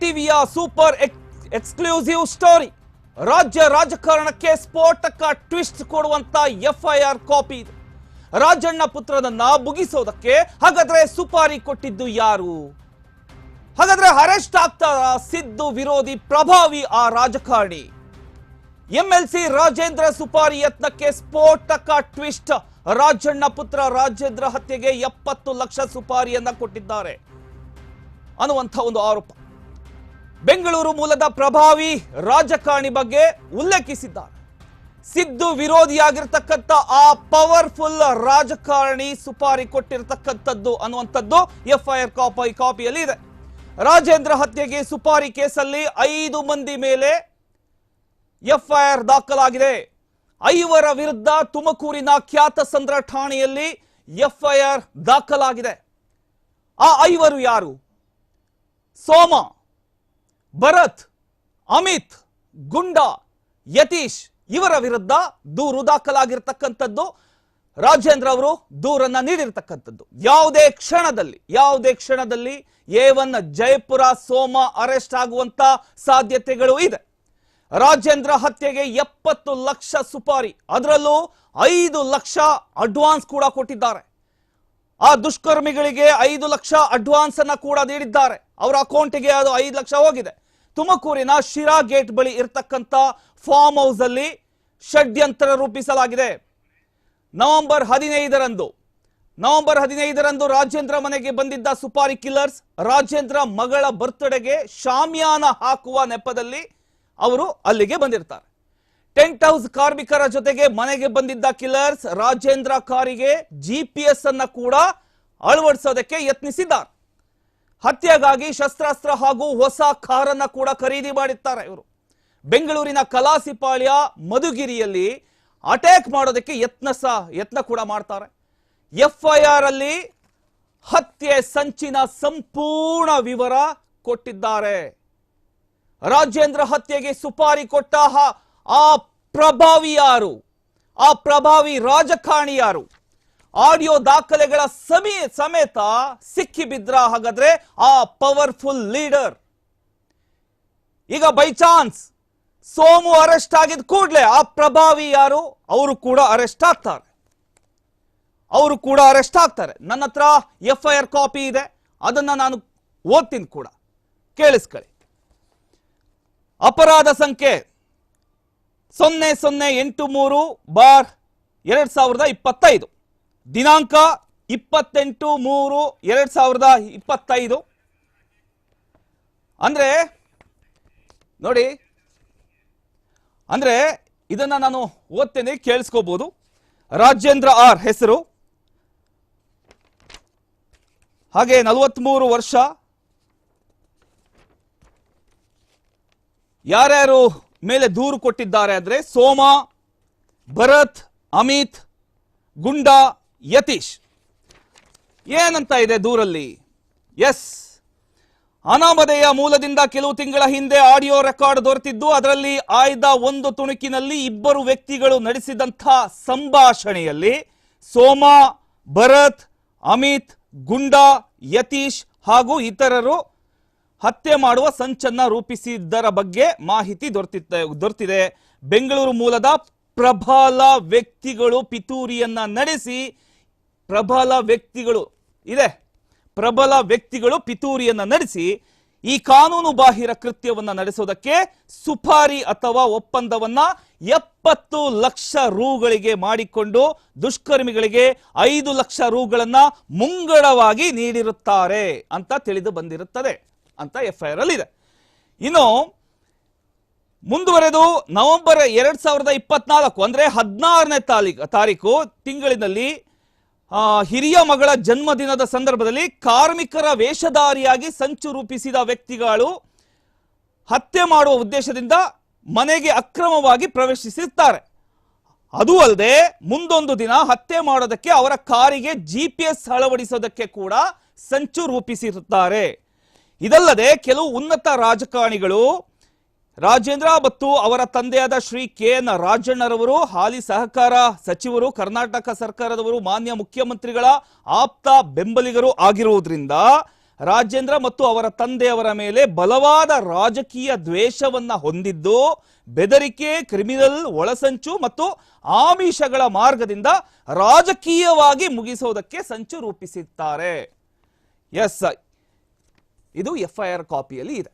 ಟಿವಿಯ super exclusive story. ರಾಜ್ಯ ರಾಜಕಾರಣಕ್ಕೆ ಸ್ಫೋಟಕ ಟ್ವಿಸ್ಟ್ ಕೊಡುವಂತ ಎಫ್ಐಆರ್ ಕಾಪಿ ಇದು. ರಾಜಣ್ಣ ಪುತ್ರನನ್ನ ಮುಗಿಸೋದಕ್ಕೆ ಹಾಗಾದ್ರೆ ಸುಪಾರಿ ಕೊಟ್ಟಿದ್ದು ಯಾರು? ಹಾಗಾದ್ರೆ ಅರೆಸ್ಟ್ ಆಗ್ತಾರ ಸಿದ್ದು ವಿರೋಧಿ ಪ್ರಭಾವಿ ಆ ರಾಜಕಾರಣಿ. ಎಂಎಲ್ಸಿ ರಾಜೇಂದ್ರ ಸುಪಾರಿ ಯತ್ನಕ್ಕೆ ಸ್ಫೋಟಕ ಟ್ವಿಸ್ಟ್. ರಾಜಣ್ಣ ಪುತ್ರ ರಾಜೇಂದ್ರ ಹತ್ಯೆಗೆ ಎಪ್ಪತ್ತು ಲಕ್ಷ ಸುಪಾರಿಯನ್ನ ಕೊಟ್ಟಿದ್ದಾರೆ. ಅನ್ನುವಂಥ ಒಂದು ಆರೋಪ. ಬೆಂಗಳೂರು ಮೂಲದ ಪ್ರಭಾವಿ ರಾಜಕಾರಣಿ ಬಗ್ಗೆ ಉಲ್ಲೇಖಿಸಿದ್ದಾರೆ. ಸಿದ್ದು ವಿರೋಧಿಯಾಗಿರ್ತಕ್ಕಂಥ ಆ ಪವರ್ಫುಲ್ ರಾಜಕಾರಣಿ ಸುಪಾರಿ ಕೊಟ್ಟಿರತಕ್ಕಂಥದ್ದು ಅನ್ನುವಂಥದ್ದು ಎಫ್ಐಆರ್ ಕಾಪಿ ಕಾಪಿಯಲ್ಲಿ ಇದೆ. ರಾಜೇಂದ್ರ ಹತ್ಯೆಗೆ ಸುಪಾರಿ ಕೇಸಲ್ಲಿ ಐದು ಮಂದಿ ಮೇಲೆ ಎಫ್ಐಆರ್ ದಾಖಲಾಗಿದೆ. ಐವರ ವಿರುದ್ಧ ತುಮಕೂರಿನ ಖ್ಯಾತ ಸಂದ್ರ ಠಾಣೆಯಲ್ಲಿ ಎಫ್ಐಆರ್ ದಾಖಲಾಗಿದೆ. ಆ ಐವರು ಯಾರು? ಸೋಮ ಭರತ್, ಅಮಿತ್, ಗುಂಡಾ, ಯತೀಶ್ ಇವರ ವಿರುದ್ಧ ದೂರು ದಾಖಲಾಗಿರ್ತಕ್ಕಂಥದ್ದು. ರಾಜೇಂದ್ರ ಅವರು ದೂರನ್ನ ನೀಡಿರ್ತಕ್ಕಂಥದ್ದು. ಯಾವುದೇ ಕ್ಷಣದಲ್ಲಿ ಯಾವುದೇ ಕ್ಷಣದಲ್ಲಿ A one Jayapura Soma arrest ಆಗುವಂತ ಸಾಧ್ಯತೆಗಳು ಇದೆ. ರಾಜೇಂದ್ರ ಹತ್ಯೆಗೆ ಎಪ್ಪತ್ತು ಲಕ್ಷ ಸುಪಾರಿ, ಅದರಲ್ಲೂ ಐದು ಲಕ್ಷ ಅಡ್ವಾನ್ಸ್ ಕೂಡ ಕೊಟ್ಟಿದ್ದಾರೆ. ಆ ದುಷ್ಕರ್ಮಿಗಳಿಗೆ ಐದು ಲಕ್ಷ ಅಡ್ವಾನ್ಸ್ ಅನ್ನ ಕೂಡ ನೀಡಿದ್ದಾರೆ. ಅವರ ಅಕೌಂಟಿಗೆ ಅದು ಐದು ಲಕ್ಷ ಹೋಗಿದೆ. ತುಮಕೂರಿನ ಶಿರಾ ಗೇಟ್ ಬಳಿ ಇರತಕ್ಕಂತ ಫಾರ್ಮ್ ಹೌಸ್ ಅಲ್ಲಿ ಷಡ್ಯಂತ್ರ ರೂಪಿಸಲಾಗಿದೆ. ನವೆಂಬರ್ ಹದಿನೈದರಂದು ನವೆಂಬರ್ ಹದಿನೈದರಂದು ರಾಜೇಂದ್ರ ಮನೆಗೆ ಬಂದಿದ್ದ ಸುಪಾರಿ ಕಿಲ್ಲರ್ಸ್, ರಾಜೇಂದ್ರ ಮಗಳ ಬರ್ತ್ಡೇಗೆ ಶಾಮಿಯಾನ ಹಾಕುವ ನೆಪದಲ್ಲಿ ಅವರು ಅಲ್ಲಿಗೆ ಬಂದಿರ್ತಾರೆ. ಟೆಂಟ್ ಹೌಸ್ ಕಾರ್ಮಿಕರ ಜೊತೆಗೆ ಮನೆಗೆ ಬಂದಿದ್ದ ಕಿಲ್ಲರ್ಸ್ ರಾಜೇಂದ್ರ ಕಾರಿಗೆ ಜಿಪಿಎಸ್ ಅನ್ನ ಕೂಡ ಅಳವಡಿಸೋದಕ್ಕೆ ಯತ್ನಿಸಿದ್ದಾರೆ. ಹತ್ಯೆಗಾಗಿ ಶಸ್ತ್ರಾಸ್ತ್ರ ಹಾಗೂ ಹೊಸ ಕಾರನ್ನ ಕೂಡ ಖರೀದಿ ಮಾಡಿರ್ತಾರೆ ಇವರು. ಬೆಂಗಳೂರಿನ ಕಲಾಸಿಪಾಳ್ಯ ಮಧುಗಿರಿಯಲ್ಲಿ ಅಟ್ಯಾಕ್ ಮಾಡೋದಕ್ಕೆ ಯತ್ನ ಸಹ ಯತ್ನ ಕೂಡ ಮಾಡ್ತಾರೆ. ಎಫ್ಐಆರ್ ಅಲ್ಲಿ ಹತ್ಯೆ ಸಂಚಿನ ಸಂಪೂರ್ಣ ವಿವರ ಕೊಟ್ಟಿದ್ದಾರೆ. ರಾಜೇಂದ್ರ ಹತ್ಯೆಗೆ ಸುಪಾರಿ ಕೊಟ್ಟ ಆ ಪ್ರಭಾವಿ ಯಾರು? ಆ ಪ್ರಭಾವಿ ರಾಜಕಾರಣಿ ಯಾರು? ಆಡಿಯೋ ದಾಖಲೆಗಳ ಸಮಿ, ಸಮೇತ ಸಿಕ್ಕಿ ಬಿದ್ರ ಹಾಗಾದ್ರೆ ಆ ಪವರ್ಫುಲ್ ಲೀಡರ್. ಈಗ ಬೈ ಚಾನ್ಸ್, ಸೋಮು ಅರೆಸ್ಟ್ ಆಗಿದ ಕೂಡಲೇ ಆ ಪ್ರಭಾವಿ ಯಾರು? ಅವರು ಕೂಡ ಅರೆಸ್ಟ್ ಆಗ್ತಾರೆ. ಅವರು ಕೂಡ ಅರೆಸ್ಟ್ ಆಗ್ತಾರೆ. ನನ್ನ ಹತ್ರ ಎಫ್ ಐ ಆರ್ ಕಾಪಿ ಇದೆ. ಅದನ್ನ ನಾನು ಓದ್ತೀನಿ ಕೂಡ. ಕೇಳಿಸ್ಕೊಳ್ಳಿ. ಅಪರಾಧ ಸಂಖ್ಯೆ ಸೊನ್ನೆ ಸೊನ್ನೆ ಎಂಟು ಮೂರು ಬಾರ್ ಎರಡ್ ಸಾವಿರದ ಇಪ್ಪತ್ತೈದು. ದಿನಾಂಕ ಇಪ್ಪತ್ತೆಂಟು ಮೂರು ಎರಡ್ ಸಾವಿರದ ಇಪ್ಪತ್ತೈದು. ಅಂದ್ರೆ, ನೋಡಿ, ಅಂದ್ರೆ ಇದನ್ನ ನಾನು ಓದ್ತೇನೆ ಕೇಳಿಸ್ಕೋಬಹುದು ರಾಜೇಂದ್ರ ಆರ್ ಹೆಸರು. ಹಾಗೆ ನಲವತ್ತ್ಮೂರು ವರ್ಷ. ಯಾರ್ಯಾರು ಮೇಲೆ ದೂರು ಕೊಟ್ಟಿದ್ದಾರೆ ಅಂದ್ರೆ ಸೋಮ, ಭರತ್, ಅಮಿತ್, ಗುಂಡ ಯತೀಶ್. ಏನಂತ ಇದೆ ದೂರಲ್ಲಿ? ಎಸ್. ಅನಾಮಧೇಯ ಮೂಲದಿಂದ ಕೆಲವು ತಿಂಗಳ ಹಿಂದೆ ಆಡಿಯೋ ರೆಕಾರ್ಡ್ ದೊರೆತಿದ್ದು, ಅದರಲ್ಲಿ ಆಯ್ದ ಒಂದು ತುಣುಕಿನಲ್ಲಿ ಇಬ್ಬರು ವ್ಯಕ್ತಿಗಳು ನಡೆಸಿದಂಥ ಸಂಭಾಷಣೆಯಲ್ಲಿ ಸೋಮ, ಭರತ್, ಅಮಿತ್, ಗುಂಡ, ಯತೀಶ್ ಹಾಗೂ ಇತರರು ಹತ್ಯೆ ಮಾಡುವ ಸಂಚನ್ನ ರೂಪಿಸಿದ್ದರ ಬಗ್ಗೆ ಮಾಹಿತಿ ದೊರೆತಿದ್ದ, ದೊರೆತಿದೆ. ಬೆಂಗಳೂರು ಮೂಲದ ಪ್ರಬಲ ವ್ಯಕ್ತಿಗಳು ಪಿತೂರಿಯನ್ನ ನಡೆಸಿ ಪ್ರಬಲ ವ್ಯಕ್ತಿಗಳು ಇದೆ. ಪ್ರಬಲ ವ್ಯಕ್ತಿಗಳು ಪಿತೂರಿಯನ್ನ ನಡೆಸಿ ಈ ಕಾನೂನು ಬಾಹಿರ ಕೃತ್ಯವನ್ನ ನಡೆಸೋದಕ್ಕೆ ಸುಪಾರಿ ಅಥವಾ ಒಪ್ಪಂದವನ್ನ ಎಪ್ಪತ್ತು ಲಕ್ಷ ರೂಗಳಿಗೆ ಮಾಡಿಕೊಂಡು ದುಷ್ಕರ್ಮಿಗಳಿಗೆ ಐದು ಲಕ್ಷ ರೂಗಳನ್ನ ಮುಂಗಡವಾಗಿ ನೀಡಿರುತ್ತಾರೆ ಅಂತ ತಿಳಿದು ಬಂದಿರುತ್ತದೆ ಅಂತ ಎಫ್ಐಆರ್ ಅಲ್ಲಿ ಇದೆ. ಇನ್ನು ಮುಂದುವರೆದು ನವೆಂಬರ್ ಎರಡ್ ಸಾವಿರದ ಇಪ್ಪತ್ನಾಲ್ಕು ಅಂದ್ರೆ ಹದಿನಾರನೇ ತಾರೀಕು ತಾರೀಕು ತಿಂಗಳಿನಲ್ಲಿ ಹಿರಿಯ ಮಗಳ ಜನ್ಮದಿನದ ಸಂದರ್ಭದಲ್ಲಿ ಕಾರ್ಮಿಕರ ವೇಷಧಾರಿಯಾಗಿ ಸಂಚು ರೂಪಿಸಿದ ವ್ಯಕ್ತಿಗಳು ಹತ್ಯೆ ಮಾಡುವ ಉದ್ದೇಶದಿಂದ ಮನೆಗೆ ಅಕ್ರಮವಾಗಿ ಪ್ರವೇಶಿಸುತ್ತಾರೆ ಅದು ಅಲ್ಲದೆ ಮುಂದೊಂದು ದಿನ ಹತ್ಯೆ ಮಾಡೋದಕ್ಕೆ ಅವರ ಕಾರಿಗೆ ಜಿ ಪಿ ಎಸ್ ಅಳವಡಿಸೋದಕ್ಕೆ ಕೂಡ ಸಂಚು ರೂಪಿಸಿರುತ್ತಾರೆ. ಇದಲ್ಲದೆ ಕೆಲವು ಉನ್ನತ ರಾಜಕಾರಣಿಗಳು ರಾಜೇಂದ್ರ ಮತ್ತು ಅವರ ತಂದೆಯಾದ ಶ್ರೀ ಕೆ ಎನ್ ರಾಜಣ್ಣರವರು, ಹಾಲಿ ಸಹಕಾರ ಸಚಿವರು, ಕರ್ನಾಟಕ ಸರ್ಕಾರದವರು, ಮಾನ್ಯ ಮುಖ್ಯಮಂತ್ರಿಗಳ ಆಪ್ತ ಬೆಂಬಲಿಗರು ಆಗಿರುವುದರಿಂದ ರಾಜೇಂದ್ರ ಮತ್ತು ಅವರ ತಂದೆಯವರ ಮೇಲೆ ಬಲವಾದ ರಾಜಕೀಯ ದ್ವೇಷವನ್ನ ಹೊಂದಿದ್ದು, ಬೆದರಿಕೆ, ಕ್ರಿಮಿನಲ್, ಒಳಸಂಚು ಮತ್ತು ಆಮಿಷಗಳ ಮಾರ್ಗದಿಂದ ರಾಜಕೀಯವಾಗಿ ಮುಗಿಸೋದಕ್ಕೆ ಸಂಚು ರೂಪಿಸಿದ್ದಾರೆ. ಎಸ್, ಇದು ಎಫ್ಐಆರ್ ಕಾಪಿಯಲ್ಲಿ ಇದೆ.